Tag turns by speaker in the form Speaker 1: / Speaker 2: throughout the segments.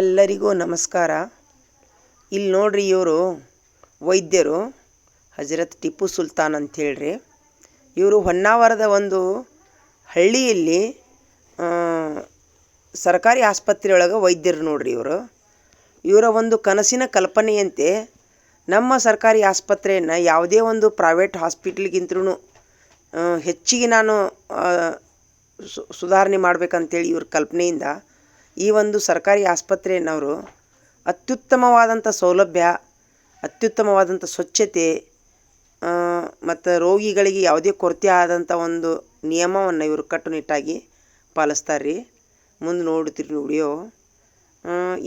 Speaker 1: ಎಲ್ಲರಿಗೂ ನಮಸ್ಕಾರ. ಇಲ್ಲಿ ನೋಡ್ರಿ ಇವರು ವೈದ್ಯರು, ಹಜರತ್ ಟಿಪ್ಪು ಸುಲ್ತಾನ್ ಅಂತ ಹೇಳ್ರಿ. ಇವರು ಹೊನ್ನಾವರದ ಒಂದು ಹಳ್ಳಿಯಲ್ಲಿ ಸರ್ಕಾರಿ ಆಸ್ಪತ್ರೆಯೊಳಗೆ ವೈದ್ಯರು ನೋಡ್ರಿ ಇವರು. ಇವರ ಒಂದು ಕನಸಿನ ಕಲ್ಪನೆಯಂತೆ ನಮ್ಮ ಸರ್ಕಾರಿ ಆಸ್ಪತ್ರೆಯನ್ನು ಯಾವುದೇ ಒಂದು ಪ್ರೈವೇಟ್ ಹಾಸ್ಪಿಟ್ಲಿಗಿಂತಲೂ ಹೆಚ್ಚಿಗೆ ನಾನು ಸುಧಾರಣೆ ಮಾಡ್ಬೇಕಂತೇಳಿ ಇವ್ರ ಕಲ್ಪನೆಯಿಂದ ಈ ಒಂದು ಸರ್ಕಾರಿ ಆಸ್ಪತ್ರೆಯನ್ನವರು ಅತ್ಯುತ್ತಮವಾದಂಥ ಸೌಲಭ್ಯ, ಅತ್ಯುತ್ತಮವಾದಂಥ ಸ್ವಚ್ಛತೆ ಮತ್ತು ರೋಗಿಗಳಿಗೆ ಯಾವುದೇ ಕೊರತೆ ಆದಂಥ ಒಂದು ನಿಯಮವನ್ನು ಇವರು ಕಟ್ಟುನಿಟ್ಟಾಗಿ ಪಾಲಿಸ್ತಾರೆ ರೀ ಮುಂದೆ ನೋಡ್ತೀರಿ ನೋಡಿಯೋ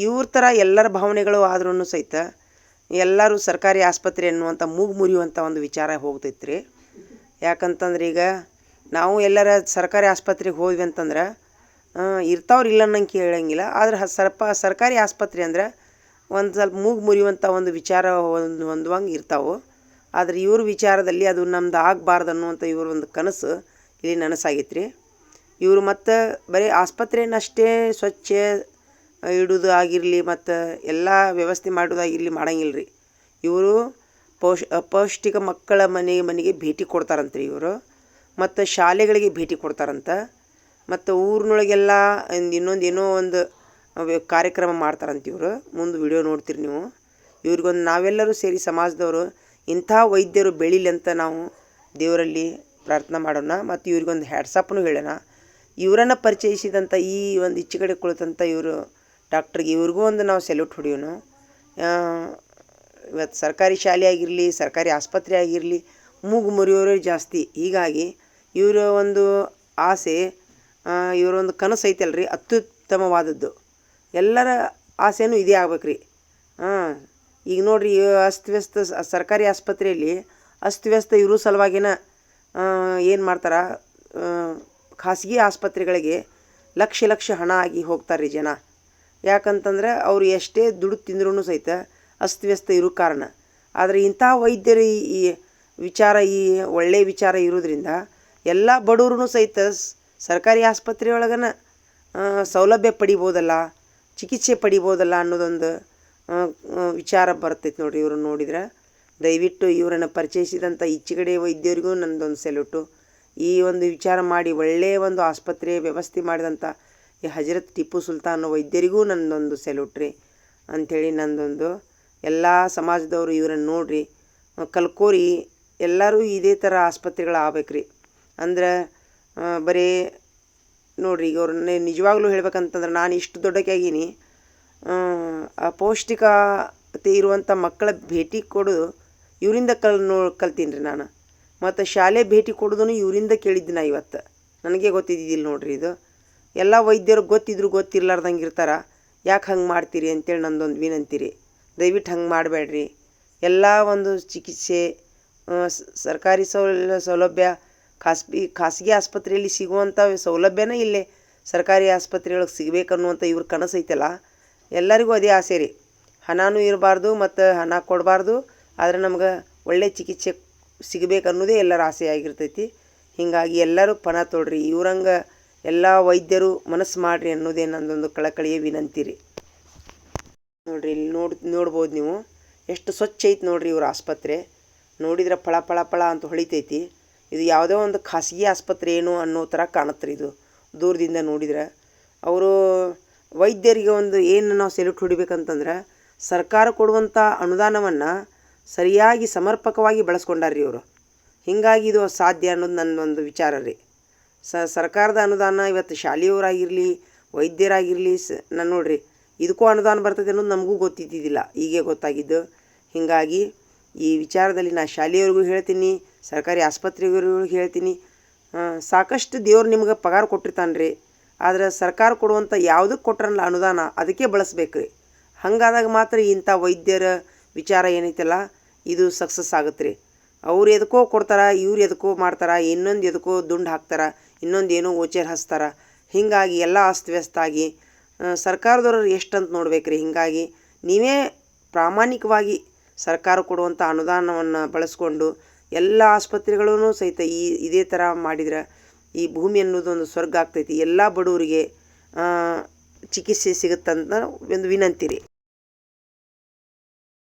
Speaker 1: ಇವ್ರ ಥರ ಎಲ್ಲರ ಭಾವನೆಗಳು ಆದ್ರೂ ಸಹಿತ ಎಲ್ಲರೂ ಸರ್ಕಾರಿ ಆಸ್ಪತ್ರೆ ಅನ್ನುವಂಥ ಮೂಗು ಮುರಿಯುವಂಥ ಒಂದು ವಿಚಾರ ಹೋಗ್ತೈತೆ ರೀ ಯಾಕಂತಂದ್ರೆ ಈಗ ನಾವು ಎಲ್ಲರ ಸರ್ಕಾರಿ ಆಸ್ಪತ್ರೆಗೆ ಹೋದ್ವಿ ಅಂತಂದ್ರೆ ಇರ್ತಾವ್ರಿ ಇಲ್ಲ ಅನ್ನಂಗೆ ಕೇಳಂಗಿಲ್ಲ. ಆದ್ರೆ ಸ್ವಲ್ಪ ಸರ್ಕಾರಿ ಆಸ್ಪತ್ರೆ ಅಂದ್ರೆ ಒಂದು ಸ್ವಲ್ಪ ಮೂಗು ಮುರಿಯುವಂಥ ಒಂದು ವಿಚಾರ ಒಂದು ಹೊಂದುವಂಗೆ ಇರ್ತಾವೆ. ಆದ್ರೆ ಇವ್ರ ವಿಚಾರದಲ್ಲಿ ಅದು ನಮ್ದು ಆಗಬಾರ್ದು ಅನ್ನುವಂಥ ಇವ್ರ ಒಂದು ಕನಸು ಇಲ್ಲಿ ನನಸಾಗೈತೆ ರೀ ಇವರು ಮತ್ತು ಬರೀ ಆಸ್ಪತ್ರೆಯನ್ನಷ್ಟೇ ಸ್ವಚ್ಛ ಇಡೋದು ಆಗಿರಲಿ ಮತ್ತು ಎಲ್ಲ ವ್ಯವಸ್ಥೆ ಮಾಡೋದಾಗಿರಲಿ ಮಾಡಂಗಿಲ್ಲ ರೀ ಇವರು ಪೌಷ್ ಅಪೌಷ್ಟಿಕ ಮಕ್ಕಳ ಮನೆ ಮನೆಗೆ ಭೇಟಿ ಕೊಡ್ತಾರಂತೆ ರೀ ಇವರು. ಮತ್ತು ಶಾಲೆಗಳಿಗೆ ಭೇಟಿ ಕೊಡ್ತಾರಂತೆ. ಮತ್ತು ಊರಿನೊಳಗೆಲ್ಲ ಇನ್ನೊಂದು ಏನೋ ಒಂದು ಕಾರ್ಯಕ್ರಮ ಮಾಡ್ತಾರಂತೆ ಇವರು. ಮುಂದೆ ವಿಡಿಯೋ ನೋಡ್ತೀರಿ ನೀವು. ಇವ್ರಿಗೊಂದು ನಾವೆಲ್ಲರೂ ಸೇರಿ ಸಮಾಜದವರು, ಇಂಥ ವೈದ್ಯರು ಬೆಳೀಲಿ ಅಂತ ನಾವು ದೇವರಲ್ಲಿ ಪ್ರಾರ್ಥನೆ ಮಾಡೋಣ, ಮತ್ತು ಇವ್ರಿಗೊಂದು ಹ್ಯಾಟ್ಸಪ್ನು ಹೇಳೋಣ. ಇವರನ್ನು ಪರಿಚಯಿಸಿದಂಥ ಈ ಒಂದು ಈಚೆ ಕಡೆ ಕುಳಿತಂಥ ಇವರು ಡಾಕ್ಟ್ರಿಗೆ ಇವ್ರಿಗೂ ಒಂದು ನಾವು ಸೆಲ್ಯೂಟ್ ಹೊಡಿಯೋಣ. ಇವತ್ತು ಸರ್ಕಾರಿ ಶಾಲೆ ಆಗಿರಲಿ, ಸರ್ಕಾರಿ ಆಸ್ಪತ್ರೆ ಆಗಿರಲಿ, ಮೂಗು ಮುರಿಯೋರೇ ಜಾಸ್ತಿ. ಹೀಗಾಗಿ ಇವರ ಒಂದು ಆಸೆ ಇವರೊಂದು ಕನಸು ಐತಲ್ಲ ರೀ ಅತ್ಯುತ್ತಮವಾದದ್ದು. ಎಲ್ಲರ ಆಸೆಯೂ ಇದೇ ಆಗ್ಬೇಕು ರೀ ಹಾಂ ಈಗ ನೋಡಿರಿ ಅಸ್ತವ್ಯಸ್ತ ಸರ್ಕಾರಿ ಆಸ್ಪತ್ರೆಯಲ್ಲಿ ಅಸ್ತವ್ಯಸ್ತ ಇರೋ ಸಲುವಾಗಿನ ಏನು ಮಾಡ್ತಾರೆ ಖಾಸಗಿ ಆಸ್ಪತ್ರೆಗಳಿಗೆ ಲಕ್ಷ ಲಕ್ಷ ಹಣ ಆಗಿ ಹೋಗ್ತಾರೆ ರೀ ಜನ. ಯಾಕಂತಂದ್ರೆ ಅವರು ಎಷ್ಟೇ ದುಡ್ಡು ತಿಂದ್ರೂ ಸಹಿತ ಅಸ್ತವ್ಯಸ್ತ ಇರೋ ಕಾರಣ. ಆದರೆ ಇಂಥ ವೈದ್ಯರು ಈ ವಿಚಾರ, ಈ ಒಳ್ಳೆಯ ವಿಚಾರ ಇರೋದ್ರಿಂದ ಎಲ್ಲ ಬಡವ್ರೂ ಸಹಿತ ಸರ್ಕಾರಿ ಆಸ್ಪತ್ರೆ ಒಳಗನ ಸೌಲಭ್ಯ ಪಡಿಬೋದಲ್ಲ, ಚಿಕಿತ್ಸೆ ಪಡಿಬೋದಲ್ಲ ಅನ್ನೋದೊಂದು ವಿಚಾರ ಬರ್ತೈತೆ ನೋಡಿರಿ ಇವ್ರನ್ನ ನೋಡಿದ್ರೆ. ದಯವಿಟ್ಟು ಇವರನ್ನು ಪರಿಚಯಿಸಿದಂಥ ಈಚೆಗಡೆ ವೈದ್ಯರಿಗೂ ನಂದೊಂದು ಸೆಲ್ಯೂಟು. ಈ ಒಂದು ವಿಚಾರ ಮಾಡಿ ಒಳ್ಳೆಯ ಒಂದು ಆಸ್ಪತ್ರೆ ವ್ಯವಸ್ಥೆ ಮಾಡಿದಂಥ ಈ ಹಜರತ್ ಟಿಪ್ಪು ಸುಲ್ತಾನ್ ವೈದ್ಯರಿಗೂ ನಂದೊಂದು ಸೆಲ್ಯೂಟ್ ರೀ ಅಂಥೇಳಿ ನಂದೊಂದು. ಎಲ್ಲ ಸಮಾಜದವರು ಇವರನ್ನು ನೋಡಿರಿ ಕಲ್ಕೋರಿ, ಎಲ್ಲರೂ ಇದೇ ಥರ ಆಸ್ಪತ್ರೆಗಳು ಆಗ್ಬೇಕ್ರಿ ಅಂದ್ರೆ ಬರೀ ನೋಡಿರಿ ಈಗ ಅವ್ರನ್ನ ನಿಜವಾಗ್ಲೂ ಹೇಳ್ಬೇಕಂತಂದ್ರೆ ನಾನು ಇಷ್ಟು ದೊಡ್ಡಕ್ಕಾಗೀನಿ ಅಪೌಷ್ಟಿಕತೆ ಇರುವಂಥ ಮಕ್ಕಳ ಭೇಟಿ ಕೊಡೋದು ಇವರಿಂದ ಕಲ್ ನೋ, ಕಲ್ತೀನಿ ರೀ ನಾನು. ಮತ್ತು ಶಾಲೆ ಭೇಟಿ ಕೊಡೋದನ್ನು ಇವರಿಂದ ಕೇಳಿದ್ದು ನಾ ಇವತ್ತು. ನನಗೆ ಗೊತ್ತಿದ್ದಿದ್ದಿಲ್ಲ ನೋಡಿರಿ ಇದು. ಎಲ್ಲ ವೈದ್ಯರು ಗೊತ್ತಿದ್ರು ಗೊತ್ತಿರ್ಲಾರ್ದಂಗೆ ಇರ್ತಾರೆ. ಯಾಕೆ ಹಂಗೆ ಮಾಡ್ತೀರಿ ಅಂತೇಳಿ ನಂದೊಂದು ವಿನಂತಿ ರೀ ದಯವಿಟ್ಟು ಹಂಗೆ ಮಾಡಬೇಡ್ರಿ. ಎಲ್ಲ ಒಂದು ಚಿಕಿತ್ಸೆ ಸರ್ಕಾರಿ ಸೌಲ, ಸೌಲಭ್ಯ ಖಾಸಗಿ ಖಾಸಗಿ ಆಸ್ಪತ್ರೆಯಲ್ಲಿ ಸಿಗುವಂಥ ಸೌಲಭ್ಯನೇ ಇಲ್ಲೇ. ಸರ್ಕಾರಿ ಆಸ್ಪತ್ರೆಯೊಳಗೆ ಸಿಗಬೇಕನ್ನುವಂಥ ಇವ್ರ ಕನಸು ಐತಲ್ಲ. ಎಲ್ಲರಿಗೂ ಅದೇ ಆಸೆ ರೀ. ಹಣನೂ ಇರಬಾರ್ದು ಮತ್ತು ಹಣ ಕೊಡಬಾರ್ದು. ಆದರೆ ನಮ್ಗೆ ಒಳ್ಳೆಯ ಚಿಕಿತ್ಸೆ ಸಿಗಬೇಕು ಅನ್ನೋದೇ ಎಲ್ಲರ ಆಸೆ ಆಗಿರ್ತೈತಿ. ಹೀಗಾಗಿ ಎಲ್ಲರೂ ಪಣ ತೊಡ್ರಿ. ಇವ್ರಂಗೆ ಎಲ್ಲ ವೈದ್ಯರು ಮನಸ್ಸು ಮಾಡಿರಿ ಅನ್ನೋದೇ ನನ್ನದೊಂದು ಕಳಕಳಿಯ ವಿನಂತಿ ರೀ. ನೋಡಿರಿ, ಇಲ್ಲಿ ನೋಡಿ, ನೋಡ್ಬೋದು ನೀವು. ಎಷ್ಟು ಸ್ವಚ್ಛ ಐತೆ ನೋಡಿರಿ ಇವ್ರ ಆಸ್ಪತ್ರೆ. ನೋಡಿದ್ರೆ ಫಳ ಫಳ ಫಳ ಅಂತ ಹೊಳಿತೈತಿ. ಇದು ಯಾವುದೋ ಒಂದು ಖಾಸಗಿ ಆಸ್ಪತ್ರೆ ಏನು ಅನ್ನೋ ಥರ ಕಾಣುತ್ತೆ ಇದು. ದೂರದಿಂದ ನೋಡಿದ್ರೆ. ಅವರು ವೈದ್ಯರಿಗೆ ಒಂದು ಏನು ನಾವು ಸೆಲ್ಯೂಟ್ ಹೊಡಿಬೇಕಂತಂದ್ರೆ ಸರ್ಕಾರ ಕೊಡುವಂಥ ಅನುದಾನವನ್ನು ಸರಿಯಾಗಿ ಸಮರ್ಪಕವಾಗಿ ಬಳಸ್ಕೊಂಡಾರ್ರಿ ಇವರು. ಹೀಗಾಗಿ ಇದು ಸಾಧ್ಯ ಅನ್ನೋದು ನನ್ನ ಒಂದು ವಿಚಾರ ರೀ. ಸರ್ಕಾರದ ಅನುದಾನ ಇವತ್ತು ಶಾಲೆಯವರಾಗಿರಲಿ, ವೈದ್ಯರಾಗಿರಲಿ ಸ ನಾನು ನೋಡಿರಿ ಇದಕ್ಕೂ ಅನುದಾನ ಬರ್ತದೆ ಅನ್ನೋದು ನಮಗೂ ಗೊತ್ತಿದ್ದಿದ್ದಿಲ್ಲ. ಈಗೇ ಗೊತ್ತಾಗಿದ್ದು. ಹೀಗಾಗಿ ಈ ವಿಚಾರದಲ್ಲಿ ನಾನು ಶಾಲೆಯವ್ರಿಗೂ ಹೇಳ್ತೀನಿ. ಸರ್ಕಾರಿ ಆಸ್ಪತ್ರೆಗಳಿಗೆ ಹೇಳ್ತೀನಿ. ಸಾಕಷ್ಟು ದೇವ್ರು ನಿಮ್ಗೆ ಪಗಾರ ಕೊಟ್ಟಿರ್ತಾನೆ ರೀ ಆದರೆ ಸರ್ಕಾರ ಕೊಡುವಂಥ ಯಾವುದಕ್ಕೆ ಕೊಟ್ರಲ್ಲ ಅನುದಾನ, ಅದಕ್ಕೆ ಬಳಸ್ಬೇಕು ರೀ ಹಾಗಾದಾಗ ಮಾತ್ರ ಇಂಥ ವೈದ್ಯರ ವಿಚಾರ ಏನೈತಲ್ಲ, ಇದು ಸಕ್ಸಸ್ ಆಗುತ್ತೆ ರೀ ಅವ್ರು ಎದಕ್ಕೋ ಕೊಡ್ತಾರೆ, ಇವ್ರು ಎದಕ್ಕೋ ಮಾಡ್ತಾರೆ, ಇನ್ನೊಂದು ಎದಕ್ಕೋ ದುಂಡು ಹಾಕ್ತಾರೆ, ಇನ್ನೊಂದು ಏನೋ ಓಚೇರ್ ಹಚ್ತಾರೆ. ಹೀಗಾಗಿ ಎಲ್ಲ ಅಸ್ತವ್ಯಸ್ತ ಆಗಿ ಸರ್ಕಾರದವ್ರು ಎಷ್ಟಂತ ನೋಡ್ಬೇಕು ರೀ ಹೀಗಾಗಿ ನೀವೇ ಪ್ರಾಮಾಣಿಕವಾಗಿ ಸರ್ಕಾರ ಕೊಡುವಂಥ ಅನುದಾನವನ್ನು ಬಳಸ್ಕೊಂಡು ಎಲ್ಲ ಆಸ್ಪತ್ರೆಗಳೂ ಸಹಿತ ಈ ಇದೇ ಥರ ಮಾಡಿದ್ರೆ ಈ ಭೂಮಿ ಅನ್ನೋದು ಒಂದು ಸ್ವರ್ಗ ಆಗ್ತೈತಿ. ಎಲ್ಲ ಬಡವರಿಗೆ ಚಿಕಿತ್ಸೆ ಸಿಗುತ್ತಂತ ಒಂದು ವಿನಂತಿ ರೀ